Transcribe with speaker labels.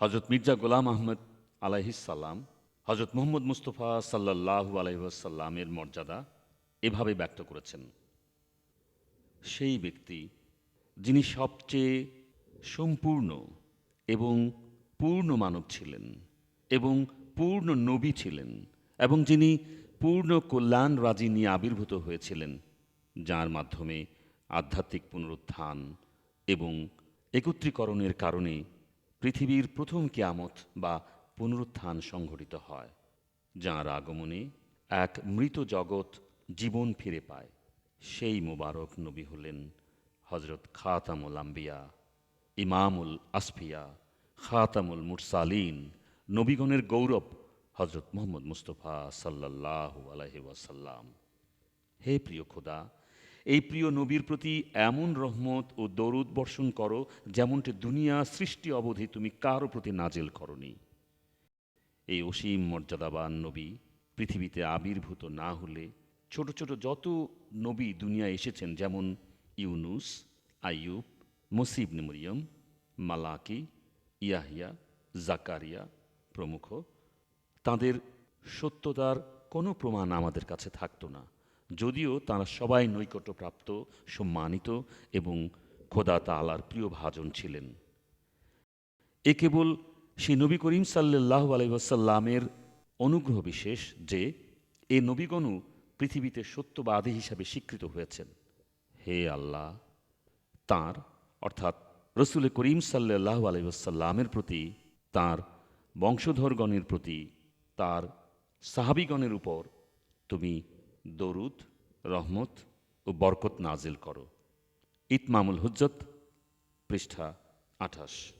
Speaker 1: হজরত মির্জা গোলাম আহমদ আলাইহিসাল্লাম হজরত মোহাম্মদ মুস্তফা সাল্লাল্লাহু আলাইসাল্লামের মর্যাদা এভাবে ব্যক্ত করেছেন। সেই ব্যক্তি যিনি সবচেয়ে সম্পূর্ণ এবং পূর্ণ মানব ছিলেন এবং পূর্ণ নবী ছিলেন এবং যিনি পূর্ণ কল্যাণ রাজি নিয়ে আবির্ভূত হয়েছিলেন, যার মাধ্যমে আধ্যাত্মিক পুনরুত্থান এবং একত্রীকরণের কারণে পৃথিবীর প্রথম কেয়ামত বা পুনরুত্থান সংঘটিত হয়, যার আগমনে এক মৃত জগৎ জীবন ফিরে পায়। সেই মোবারক নবী হলেন হজরত খাতামুল আম্বিয়া, ইমামুল আসফিয়া, খাতামুল মুরসালিন, নবীগণের গৌরব হজরত মোহাম্মদ মুস্তফা সাল্লাহ আলহি ওয়াসাল্লাম। হে প্রিয় খোদা এই প্রিয় নবীর প্রতি এমন রহমত ও দরুদ বর্ষণ করো, যেমনটি দুনিয়া সৃষ্টি অবধি তুমি কারও প্রতি নাজেল করনি। এই অসীম মর্যাদাবান নবী পৃথিবীতে আবির্ভূত না হলে ছোট ছোট যত নবী দুনিয়ায় এসেছেন, যেমন ইউনুস, আইয়ুব মুসিব মরিয়ম, মালাকি, ইয়াহিয়া, জাকারিয়া প্রমুখ, তাদের সত্যতার কোনো প্রমাণ আমাদের কাছে থাকতো না। যদিও তারা সবাই নৈকট্যপ্রাপ্ত, সম্মানিত এবং খোদা তালার প্রিয় ভাজন ছিলেন। এ কেবল সেই নবী করিম সাল্লাহ আলাইসাল্লামের অনুগ্রহ বিশেষ যে এ নবীগণও পৃথিবীতে সত্যবাদী হিসাবে স্বীকৃত হয়েছেন। হে আল্লাহ, তার অর্থাৎ রসুল করিম সাল্লাহ আলাইসাল্লামের প্রতি, তার বংশধরগণের প্রতি, তার সাহাবিগণের উপর তুমি দরুদ রহমত ও বরকত নাজিল করো। ইতমামুল হুজ্জত পৃষ্ঠা আঠাশ।